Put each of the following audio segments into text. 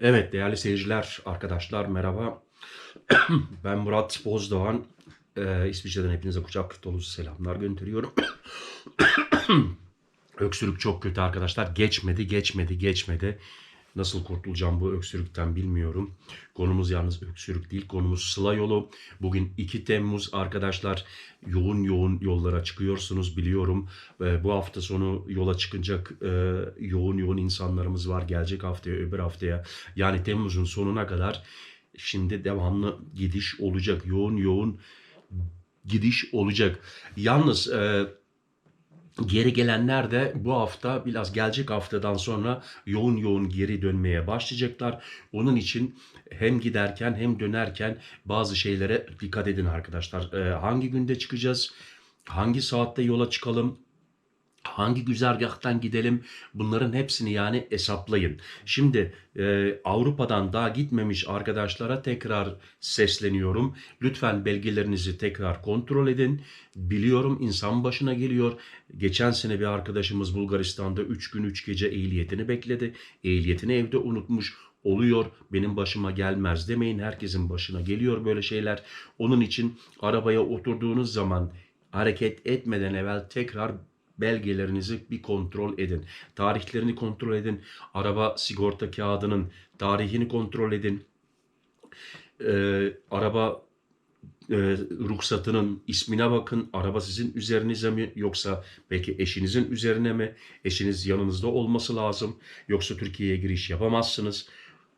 Evet değerli seyirciler, arkadaşlar merhaba. ben Murat Bozdoğan. Ee, İsviçre'den hepinize kucak dolusu selamlar gönderiyorum. Öksürük çok kötü arkadaşlar. Geçmedi, geçmedi, geçmedi. Nasıl kurtulacağım bu öksürükten bilmiyorum. Konumuz yalnız öksürük değil. Konumuz Sıla yolu. Bugün 2 Temmuz arkadaşlar. Yoğun yoğun yollara çıkıyorsunuz biliyorum. Ve bu hafta sonu yola çıkacak e, yoğun yoğun insanlarımız var. Gelecek haftaya, öbür haftaya. Yani Temmuz'un sonuna kadar şimdi devamlı gidiş olacak. Yoğun yoğun gidiş olacak. Yalnız e, Geri gelenler de bu hafta biraz gelecek haftadan sonra yoğun yoğun geri dönmeye başlayacaklar. Onun için hem giderken hem dönerken bazı şeylere dikkat edin arkadaşlar. Ee, hangi günde çıkacağız? Hangi saatte yola çıkalım? Hangi güzergahtan gidelim? Bunların hepsini yani hesaplayın. Şimdi e, Avrupa'dan daha gitmemiş arkadaşlara tekrar sesleniyorum. Lütfen belgelerinizi tekrar kontrol edin. Biliyorum insan başına geliyor. Geçen sene bir arkadaşımız Bulgaristan'da 3 gün 3 gece ehliyetini bekledi. Ehliyetini evde unutmuş oluyor. Benim başıma gelmez demeyin. Herkesin başına geliyor böyle şeyler. Onun için arabaya oturduğunuz zaman hareket etmeden evvel tekrar belgelerinizi bir kontrol edin. Tarihlerini kontrol edin. Araba sigorta kağıdının tarihini kontrol edin. Ee, araba e, ruhsatının ismine bakın. Araba sizin üzerinize mi yoksa belki eşinizin üzerine mi? Eşiniz yanınızda olması lazım. Yoksa Türkiye'ye giriş yapamazsınız.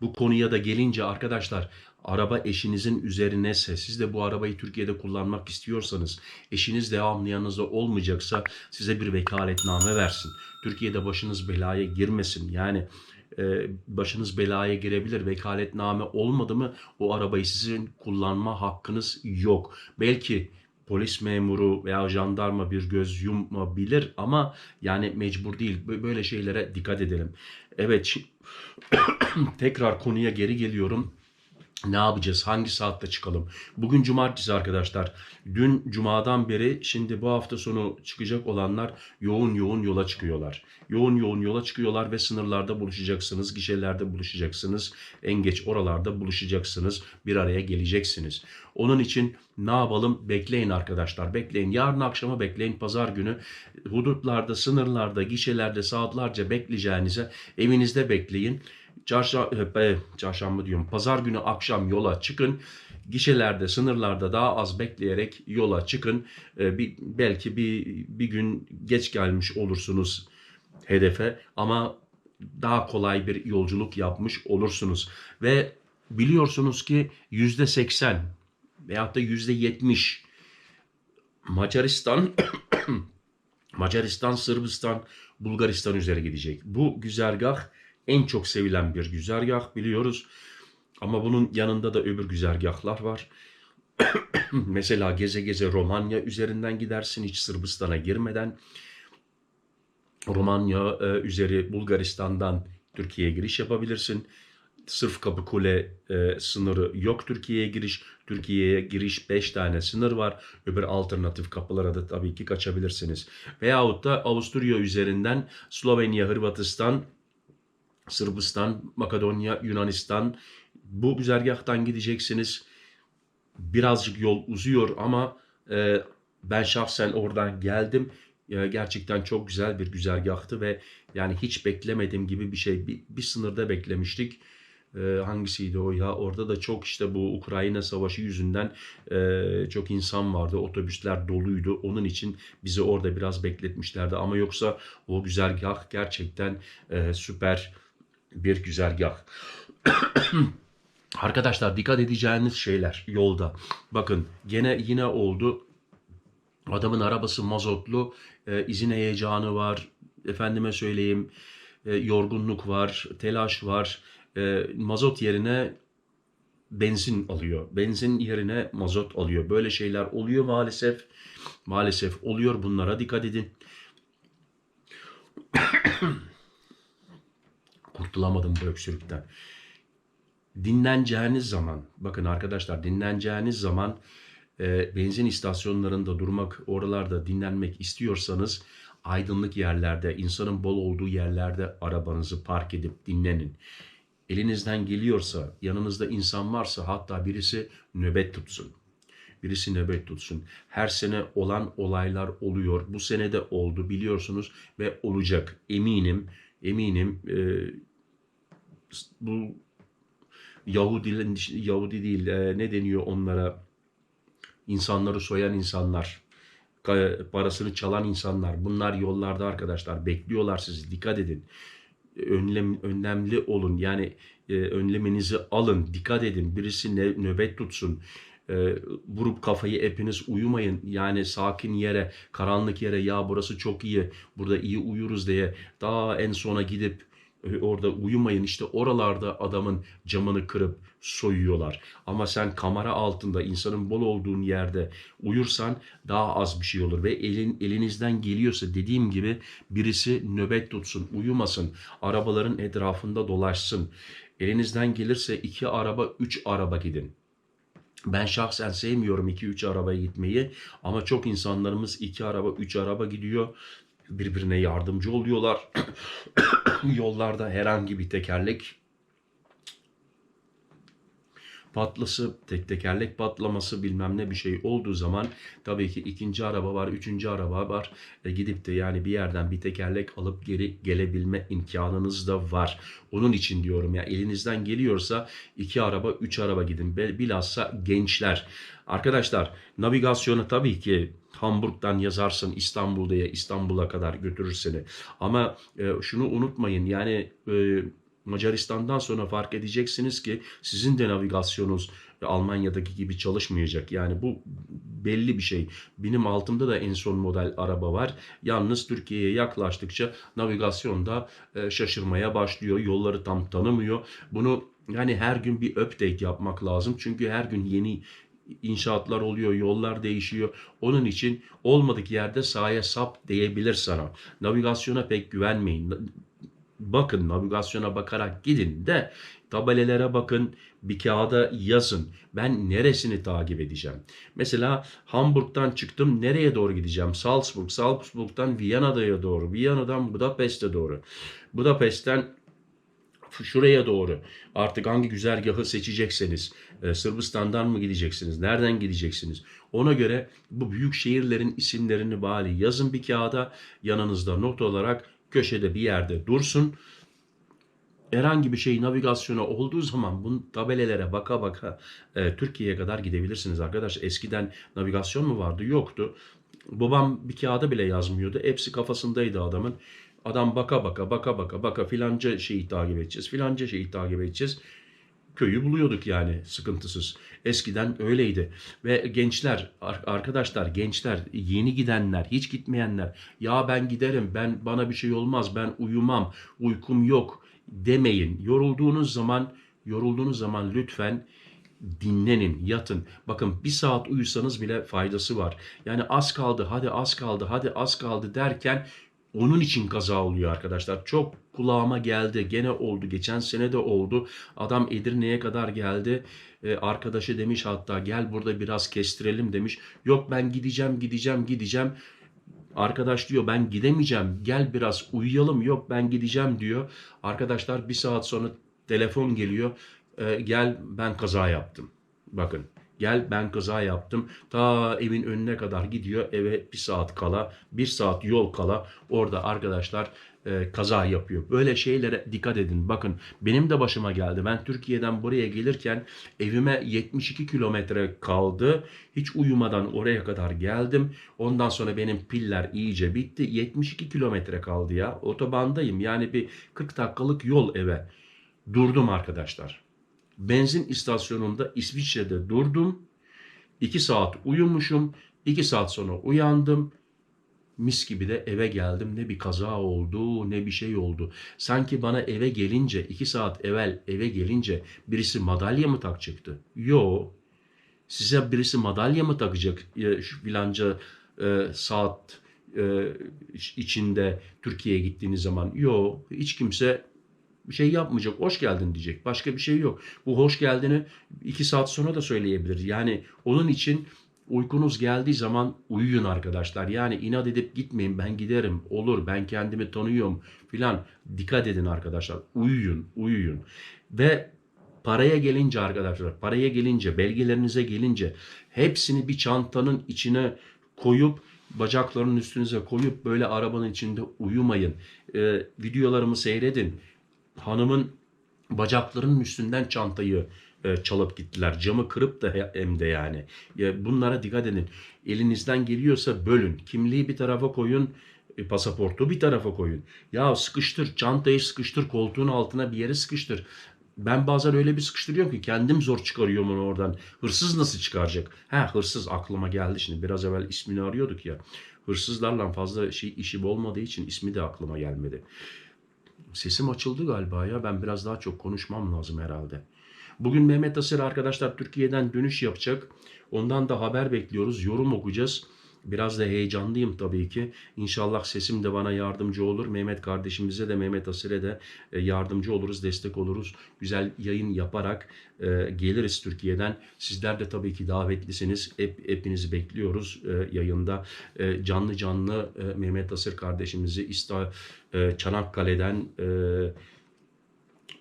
Bu konuya da gelince arkadaşlar araba eşinizin üzerinese siz de bu arabayı Türkiye'de kullanmak istiyorsanız eşiniz devamlı yanınızda olmayacaksa size bir vekaletname versin. Türkiye'de başınız belaya girmesin. Yani e, başınız belaya girebilir. Vekaletname olmadı mı o arabayı sizin kullanma hakkınız yok. Belki polis memuru veya jandarma bir göz yumabilir ama yani mecbur değil. Böyle şeylere dikkat edelim. Evet tekrar konuya geri geliyorum. Ne yapacağız? Hangi saatte çıkalım? Bugün cumartesi arkadaşlar. Dün cumadan beri şimdi bu hafta sonu çıkacak olanlar yoğun yoğun yola çıkıyorlar. Yoğun yoğun yola çıkıyorlar ve sınırlarda buluşacaksınız, gişelerde buluşacaksınız. En geç oralarda buluşacaksınız. Bir araya geleceksiniz. Onun için ne yapalım? Bekleyin arkadaşlar. Bekleyin. Yarın akşama bekleyin. Pazar günü hudutlarda, sınırlarda, gişelerde saatlerce bekleyeceğinize evinizde bekleyin. Çarşamba, e, çarşamba diyorum. Pazar günü akşam yola çıkın. Gişelerde, sınırlarda daha az bekleyerek yola çıkın. E, bir, belki bir, bir gün geç gelmiş olursunuz hedefe ama daha kolay bir yolculuk yapmış olursunuz. Ve biliyorsunuz ki yüzde seksen veyahut da yüzde yetmiş Macaristan Macaristan, Sırbistan, Bulgaristan üzere gidecek. Bu güzergah en çok sevilen bir güzergah biliyoruz. Ama bunun yanında da öbür güzergahlar var. Mesela geze geze Romanya üzerinden gidersin hiç Sırbistan'a girmeden. Romanya e, üzeri Bulgaristan'dan Türkiye'ye giriş yapabilirsin. Sırf Kapıkule e, sınırı yok Türkiye'ye giriş. Türkiye'ye giriş 5 tane sınır var. Öbür alternatif kapılara da tabii ki kaçabilirsiniz. Veyahut da Avusturya üzerinden Slovenya, Hırvatistan, Sırbistan, Makedonya, Yunanistan bu güzergahtan gideceksiniz. Birazcık yol uzuyor ama e, ben şahsen oradan geldim. E, gerçekten çok güzel bir güzergahtı ve yani hiç beklemediğim gibi bir şey. Bir, bir sınırda beklemiştik. E, hangisiydi o ya? Orada da çok işte bu Ukrayna savaşı yüzünden e, çok insan vardı. Otobüsler doluydu. Onun için bizi orada biraz bekletmişlerdi. Ama yoksa o güzergah gerçekten e, süper bir güzergah. Arkadaşlar dikkat edeceğiniz şeyler yolda. Bakın gene yine oldu. Adamın arabası mazotlu, e, izin heyecanı var. Efendime söyleyeyim, e, yorgunluk var, telaş var. E, mazot yerine benzin alıyor. Benzin yerine mazot alıyor. Böyle şeyler oluyor maalesef. Maalesef oluyor. Bunlara dikkat edin. Kurtulamadım bu öksürükten. Dinleneceğiniz zaman, bakın arkadaşlar dinleneceğiniz zaman e, benzin istasyonlarında durmak, oralarda dinlenmek istiyorsanız aydınlık yerlerde, insanın bol olduğu yerlerde arabanızı park edip dinlenin. Elinizden geliyorsa, yanınızda insan varsa hatta birisi nöbet tutsun. Birisi nöbet tutsun. Her sene olan olaylar oluyor. Bu sene de oldu biliyorsunuz ve olacak. Eminim, eminim e, bu Yahudi, Yahudi değil e, ne deniyor onlara? İnsanları soyan insanlar parasını çalan insanlar. Bunlar yollarda arkadaşlar bekliyorlar sizi dikkat edin. Önlem önlemli olun. Yani e, önlemenizi alın dikkat edin. Birisi ne, nöbet tutsun. E, vurup kafayı hepiniz uyumayın. Yani sakin yere karanlık yere ya burası çok iyi burada iyi uyuruz diye daha en sona gidip orada uyumayın işte oralarda adamın camını kırıp soyuyorlar. Ama sen kamera altında insanın bol olduğun yerde uyursan daha az bir şey olur ve elin elinizden geliyorsa dediğim gibi birisi nöbet tutsun, uyumasın, arabaların etrafında dolaşsın. Elinizden gelirse iki araba, üç araba gidin. Ben şahsen sevmiyorum 2-3 arabaya gitmeyi ama çok insanlarımız 2 araba 3 araba gidiyor. Birbirine yardımcı oluyorlar. Yollarda herhangi bir tekerlek patlası, tek tekerlek patlaması bilmem ne bir şey olduğu zaman tabii ki ikinci araba var, üçüncü araba var. E, gidip de yani bir yerden bir tekerlek alıp geri gelebilme imkanınız da var. Onun için diyorum ya elinizden geliyorsa iki araba, üç araba gidin. Bilhassa gençler. Arkadaşlar navigasyonu tabii ki Hamburg'dan yazarsın İstanbul'da İstanbul'a kadar götürür seni. Ama e, şunu unutmayın yani e, Macaristan'dan sonra fark edeceksiniz ki sizin de navigasyonunuz Almanya'daki gibi çalışmayacak. Yani bu belli bir şey. Benim altımda da en son model araba var. Yalnız Türkiye'ye yaklaştıkça navigasyonda e, şaşırmaya başlıyor. Yolları tam tanımıyor. Bunu yani her gün bir update yapmak lazım. Çünkü her gün yeni inşaatlar oluyor, yollar değişiyor. Onun için olmadık yerde sağa sap diyebilir sana. Navigasyona pek güvenmeyin bakın navigasyona bakarak gidin de tabelelere bakın bir kağıda yazın. Ben neresini takip edeceğim? Mesela Hamburg'dan çıktım nereye doğru gideceğim? Salzburg, Salzburg'dan Viyana'ya doğru, Viyana'dan Budapest'e doğru. Budapest'ten şuraya doğru artık hangi güzergahı seçecekseniz e, Sırbistan'dan mı gideceksiniz nereden gideceksiniz ona göre bu büyük şehirlerin isimlerini bari yazın bir kağıda yanınızda not olarak köşede bir yerde dursun. Herhangi bir şey navigasyona olduğu zaman bu tabelelere baka baka e, Türkiye'ye kadar gidebilirsiniz arkadaş. Eskiden navigasyon mu vardı? Yoktu. Babam bir kağıda bile yazmıyordu. Hepsi kafasındaydı adamın. Adam baka baka baka baka baka filanca şeyi takip edeceğiz. Filanca şeyi takip edeceğiz köyü buluyorduk yani sıkıntısız. Eskiden öyleydi. Ve gençler, arkadaşlar, gençler, yeni gidenler, hiç gitmeyenler, ya ben giderim, ben bana bir şey olmaz, ben uyumam, uykum yok demeyin. Yorulduğunuz zaman, yorulduğunuz zaman lütfen dinlenin, yatın. Bakın bir saat uyusanız bile faydası var. Yani az kaldı, hadi az kaldı, hadi az kaldı derken onun için kaza oluyor arkadaşlar. Çok kulağıma geldi. Gene oldu. Geçen sene de oldu. Adam Edirne'ye kadar geldi. Ee, arkadaşı demiş hatta gel burada biraz kestirelim demiş. Yok ben gideceğim gideceğim gideceğim. Arkadaş diyor ben gidemeyeceğim. Gel biraz uyuyalım. Yok ben gideceğim diyor. Arkadaşlar bir saat sonra telefon geliyor. Ee, gel ben kaza yaptım. Bakın Gel ben kaza yaptım. Ta evin önüne kadar gidiyor. Eve bir saat kala, bir saat yol kala orada arkadaşlar e, kaza yapıyor. Böyle şeylere dikkat edin. Bakın benim de başıma geldi. Ben Türkiye'den buraya gelirken evime 72 kilometre kaldı. Hiç uyumadan oraya kadar geldim. Ondan sonra benim piller iyice bitti. 72 kilometre kaldı ya. Otobandayım. Yani bir 40 dakikalık yol eve. Durdum arkadaşlar benzin istasyonunda İsviçre'de durdum. 2 saat uyumuşum. 2 saat sonra uyandım. Mis gibi de eve geldim. Ne bir kaza oldu ne bir şey oldu. Sanki bana eve gelince 2 saat evvel eve gelince birisi madalya mı takacaktı? Yo. Size birisi madalya mı takacak şu filanca e, saat e, içinde Türkiye'ye gittiğiniz zaman? Yo. Hiç kimse bir şey yapmayacak. Hoş geldin diyecek. Başka bir şey yok. Bu hoş geldini iki saat sonra da söyleyebilir. Yani onun için Uykunuz geldiği zaman uyuyun arkadaşlar. Yani inat edip gitmeyin ben giderim olur ben kendimi tanıyorum filan. Dikkat edin arkadaşlar. Uyuyun uyuyun. Ve paraya gelince arkadaşlar paraya gelince belgelerinize gelince hepsini bir çantanın içine koyup bacaklarının üstünüze koyup böyle arabanın içinde uyumayın. Ee, videolarımı seyredin. Hanımın bacaklarının üstünden çantayı e, çalıp gittiler. Camı kırıp da he- hem de yani. Ya bunlara dikkat edin. Elinizden geliyorsa bölün. Kimliği bir tarafa koyun. e, Pasaportu bir tarafa koyun. Ya sıkıştır. Çantayı sıkıştır. Koltuğun altına bir yere sıkıştır. Ben bazen öyle bir sıkıştırıyorum ki kendim zor çıkarıyorum onu oradan. Hırsız nasıl çıkaracak? Ha hırsız aklıma geldi şimdi. Biraz evvel ismini arıyorduk ya. Hırsızlarla fazla şey işim olmadığı için ismi de aklıma gelmedi. Sesim açıldı galiba ya. Ben biraz daha çok konuşmam lazım herhalde. Bugün Mehmet Asır arkadaşlar Türkiye'den dönüş yapacak. Ondan da haber bekliyoruz. Yorum okuyacağız. Biraz da heyecanlıyım tabii ki. İnşallah sesim de bana yardımcı olur. Mehmet kardeşimize de Mehmet Asir'e de e, yardımcı oluruz, destek oluruz. Güzel yayın yaparak e, geliriz Türkiye'den. Sizler de tabii ki davetlisiniz. Hep, hepinizi bekliyoruz e, yayında. Canlı canlı Mehmet Asır kardeşimizi İsta, Çanakkale'den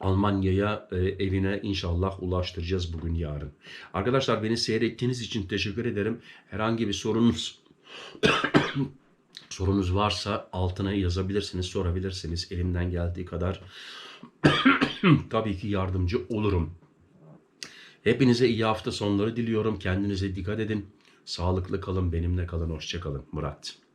Almanya'ya e, evine inşallah ulaştıracağız bugün yarın. Arkadaşlar beni seyrettiğiniz için teşekkür ederim. Herhangi bir sorunuz sorunuz varsa altına yazabilirsiniz, sorabilirsiniz. Elimden geldiği kadar tabii ki yardımcı olurum. Hepinize iyi hafta sonları diliyorum. Kendinize dikkat edin. Sağlıklı kalın, benimle kalın. Hoşça kalın. Murat.